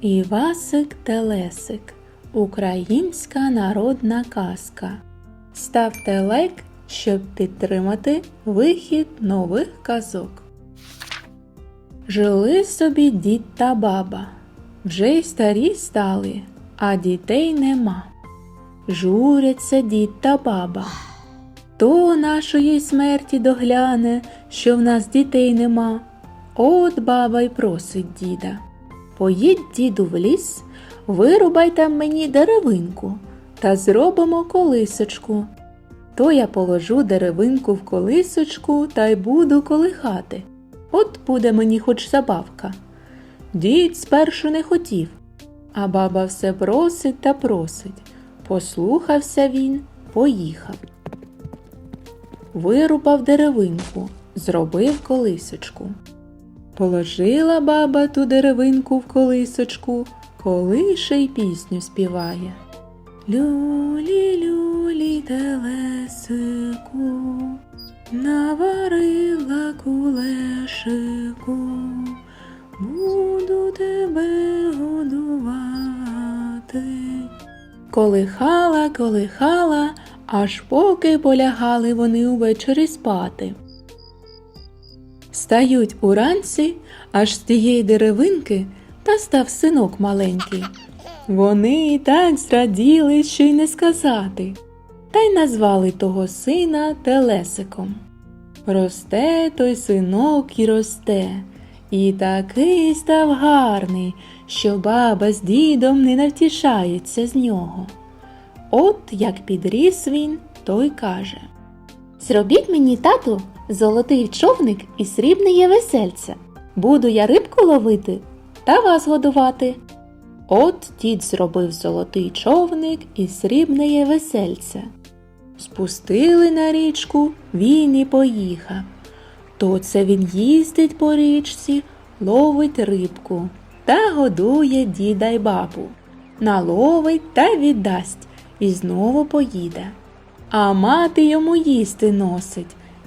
Івасик Телесик. Українська народна казка. Ставте лайк, щоб підтримати вихід нових казок. Жили собі дід та баба. Вже й старі стали, а дітей нема. Журяться дід та баба. То нашої смерті догляне, що в нас дітей нема. От баба й просить діда. Поїдь, діду, в ліс, вирубай там мені деревинку та зробимо колисочку. То я положу деревинку в колисочку та й буду колихати. От буде мені хоч забавка. Дід спершу не хотів, а баба все просить та просить. Послухався він, поїхав. Вирубав деревинку, зробив колисочку. Положила баба ту деревинку в колисочку, колише й пісню співає. Люлі, люлі, телесику, наварила кулешику, буду тебе годувати. Колихала, колихала, аж поки полягали вони увечері спати. Стають уранці аж з тієї деревинки та став синок маленький. Вони і так зраділи, що й не сказати, та й назвали того сина Телесиком. Росте той синок і росте, і такий став гарний, що баба з дідом не навтішаються з нього. От як підріс він, той каже Зробіть мені, тату, золотий човник і срібне є весельце. Буду я рибку ловити та вас годувати. От дід зробив золотий човник і срібне є весельце. Спустили на річку, він і поїхав. То це він їздить по річці, ловить рибку та годує діда й бабу. Наловить та віддасть і знову поїде. А мати йому їсти носить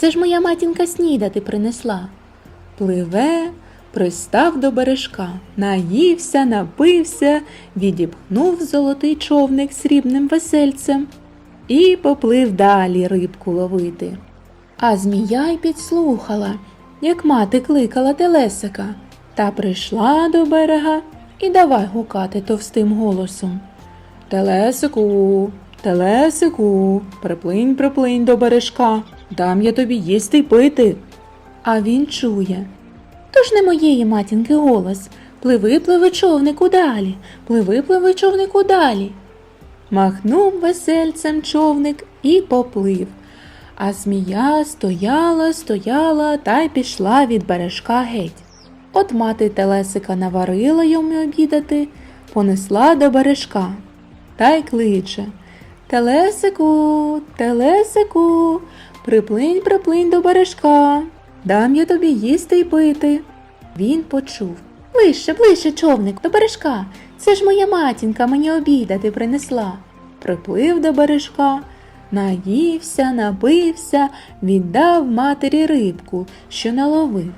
Це ж моя матінка снідати принесла. Пливе, пристав до бережка, наївся, напився, відіпхнув золотий човник срібним весельцем і поплив далі рибку ловити. А змія й підслухала, як мати кликала Телесика, та прийшла до берега і давай гукати товстим голосом. Телесику, телесику, приплинь, приплинь до бережка, дам я тобі їсти й пити. А він чує. То ж не моєї матінки голос. Пливи, пливи човнику далі, пливи, пливи човнику далі. Махнув весельцем човник і поплив. А змія стояла, стояла та й пішла від бережка геть. От мати Телесика наварила йому обідати, понесла до бережка та й кличе Телесику, телесику, приплинь, приплинь до бережка, дам я тобі їсти й пити. Він почув Ближче, ближче, човник, до бережка. Це ж моя матінка мені обідати принесла. Приплив до бережка, наївся, напився, віддав матері рибку, що наловив.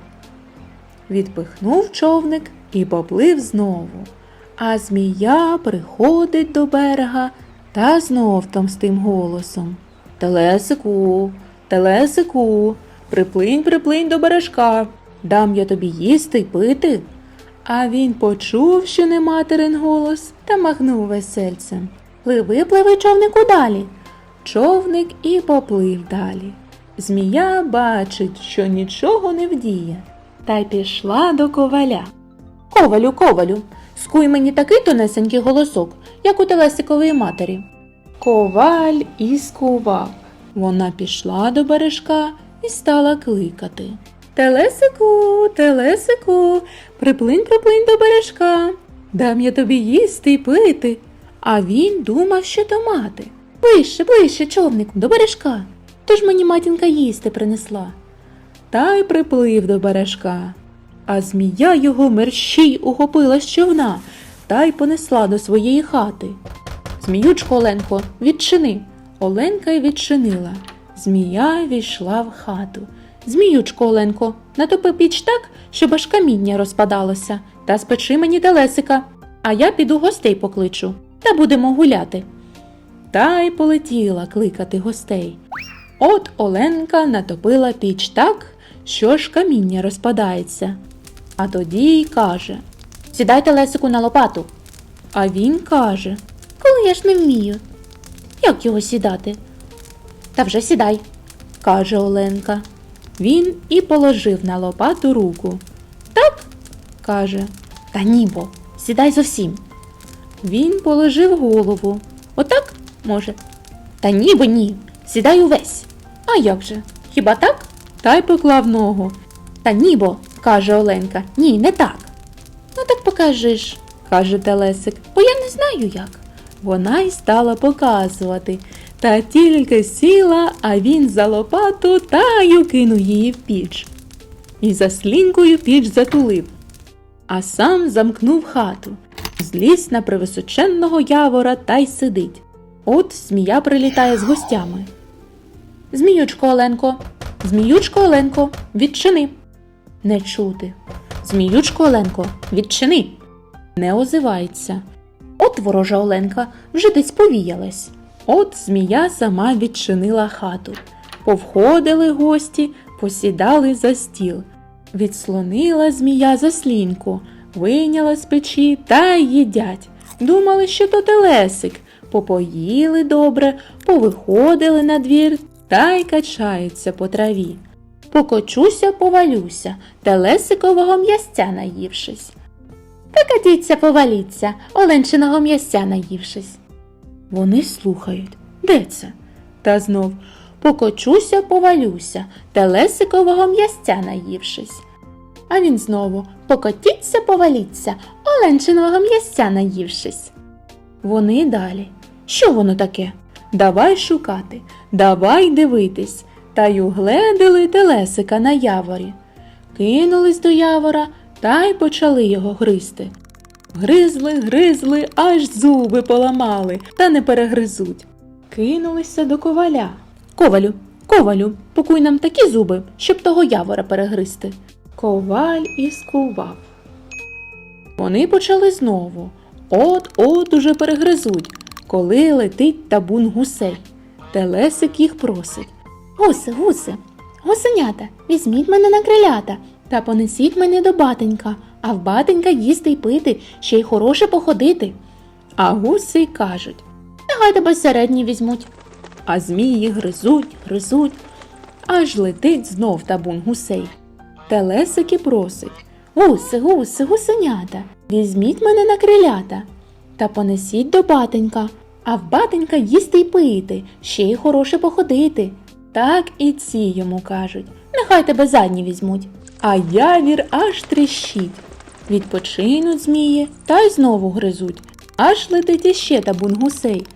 Відпихнув човник і поплив знову. А змія приходить до берега та знов томстим голосом. Телесику, телесику, приплинь, приплинь до бережка, дам я тобі їсти й пити. А він почув, що не материн голос, та махнув весельцем. Пливи, пливи, човнику далі. Човник і поплив далі. Змія бачить, що нічого не вдіє, та й пішла до коваля. Ковалю, ковалю, скуй мені такий тонесенький голосок, як у телесикової матері. Коваль і скував. Вона пішла до бережка і стала кликати. Телесику, телесику, приплинь, приплинь до бережка. дам я тобі їсти й пити. А він думав, що то мати. Ближче, ближче, човнику, до бережка. Тож мені матінка їсти принесла. Та й приплив до бережка. А змія його мерщій ухопила з човна та й понесла до своєї хати. Зміючко Оленко, відчини. Оленка й відчинила. Змія війшла в хату. Зміючко Оленко, натопи піч так, щоб аж каміння розпадалося, та спечи мені телесика, а я піду гостей покличу, та будемо гуляти. Та й полетіла кликати гостей. От Оленка натопила піч так, що ж каміння розпадається. А тоді й каже Сідайте Лесику на лопату. А він каже Коли я ж не вмію. Як його сідати? Та вже сідай, каже Оленка. Він і положив на лопату руку. Так? каже. Та ні бо, сідай зовсім. Він положив голову. Отак, може? Та ні бо ні. Сідай увесь. А як же? Хіба так? Та й поклав ногу. Та ні бо, каже Оленка. Ні, не так. Ну так покажи ж, каже Телесик, бо я не знаю як. Вона й стала показувати. Та тільки сіла, а він за лопату та й укинув її в піч. І за слінкою піч затулив, а сам замкнув хату, зліз на превисоченного явора та й сидить. От змія прилітає з гостями. Зміючко Оленко, Зміючко Оленко, відчини. Не чути. Зміючко Оленко, відчини. Не озивається. От ворожа Оленка вже десь повіялась. От змія сама відчинила хату. Повходили гості, посідали за стіл. Відслонила змія заслінку, вийняла з печі та їдять. Думали, що то телесик. Попоїли добре, повиходили на двір та й качаються по траві. Покочуся, повалюся, телесикового м'ясця наївшись. Та катіться, поваліться, оленчиного м'ясця наївшись. Вони слухають. Де це? Та знов покочуся, повалюся, телесикового м'ясця наївшись. А він знову покотіться, поваліться, оленчиного м'ясця наївшись. Вони далі. Що воно таке? Давай шукати, давай дивитись. Та й угледили телесика на яворі. Кинулись до явора та й почали його гризти. Гризли, гризли, аж зуби поламали, та не перегризуть. Кинулися до коваля. Ковалю, ковалю, покуй нам такі зуби, щоб того явора перегризти. Коваль і скував. Вони почали знову. От-от уже перегризуть, коли летить табун гусей. Телесик їх просить. Гуси, гуси, гусенята, візьміть мене на крилята та понесіть мене до батенька, а в батенька їсти й пити, ще й хороше походити. А гуси кажуть Нехай тебе середні візьмуть. А змії гризуть, гризуть, аж летить знов табун гусей. Телесики просить Гуси, гуси, гусенята, візьміть мене на крилята та понесіть до батенька, а в батенька їсти й пити, ще й хороше походити. Так і ці йому кажуть, нехай тебе задні візьмуть. А явір аж тріщить. Відпочинуть змії та й знову гризуть, аж летить іще табун гусей.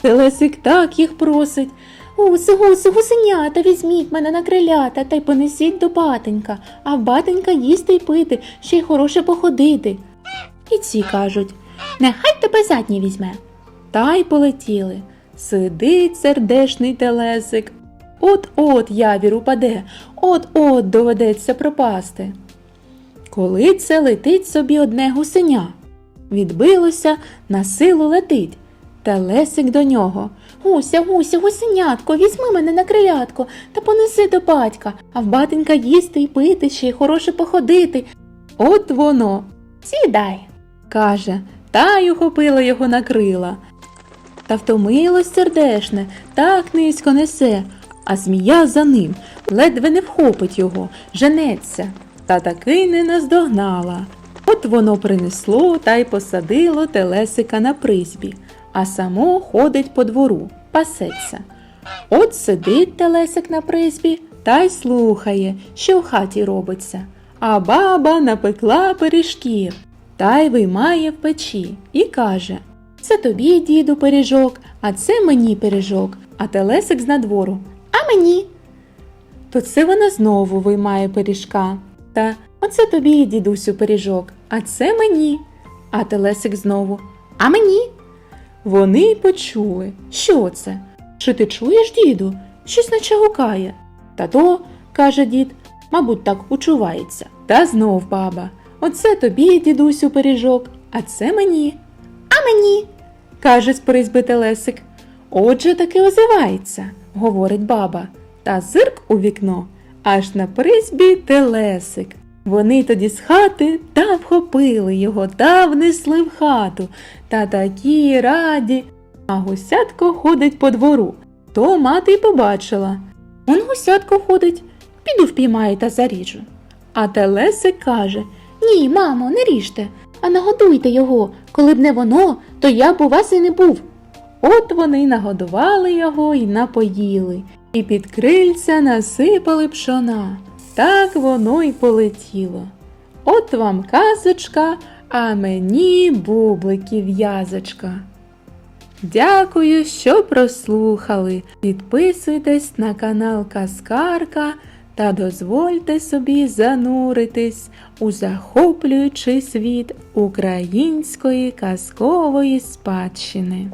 Телесик так їх просить. Гуси, гуси, гусенята, візьміть мене на крилята та й понесіть до батенька, а в батенька їсти й пити, ще й хороше походити. І ці кажуть, нехай тебе задні візьме. Та й полетіли. Сидить сердешний телесик. От-от явір упаде, от-от доведеться пропасти. Коли це летить собі одне гусеня. Відбилося, на силу летить. Телесик до нього. Гуся, гуся, гусенятко, візьми мене на крилятко та понеси до батька, а в батенька їсти й пити, ще й хороше походити. От воно. Сідай, каже, та й ухопила його на крила. Та втомилось сердешне, так низько несе, а змія за ним ледве не вхопить його, женеться, та таки не наздогнала. От воно принесло та й посадило телесика на призбі, а само ходить по двору, пасеться. От сидить телесик на призбі та й слухає, що в хаті робиться. А баба напекла пиріжків та й виймає в печі і каже Це тобі, діду, пиріжок, а це мені пиріжок, а телесик з надвору. Мені. То це вона знову виймає пиріжка. Та оце тобі, дідусю, пиріжок, а це мені. А телесик знову. А мені. Вони й почули. Що це? Чи ти чуєш, діду? Щось наче гукає. Та то, каже дід, мабуть, так учувається. Та знов баба. Оце тобі, дідусю, пиріжок, а це мені. А мені, каже з призьби телесик. Отже таки озивається, говорить баба, та зирк у вікно, аж на призьбі телесик. Вони тоді з хати та вхопили його та внесли в хату, та такі раді. А гусятко ходить по двору. То мати й побачила. Он гусятко ходить, піду впіймаю та заріжу. А телесик каже Ні, мамо, не ріжте, а нагодуйте його. Коли б не воно, то я б у вас і не був. От вони нагодували його і напоїли, і під крильця насипали пшона. Так воно й полетіло. От вам казочка, а мені бубликів в'язочка. Дякую, що прослухали. Підписуйтесь на канал Каскарка та дозвольте собі зануритись у захоплюючий світ української казкової спадщини.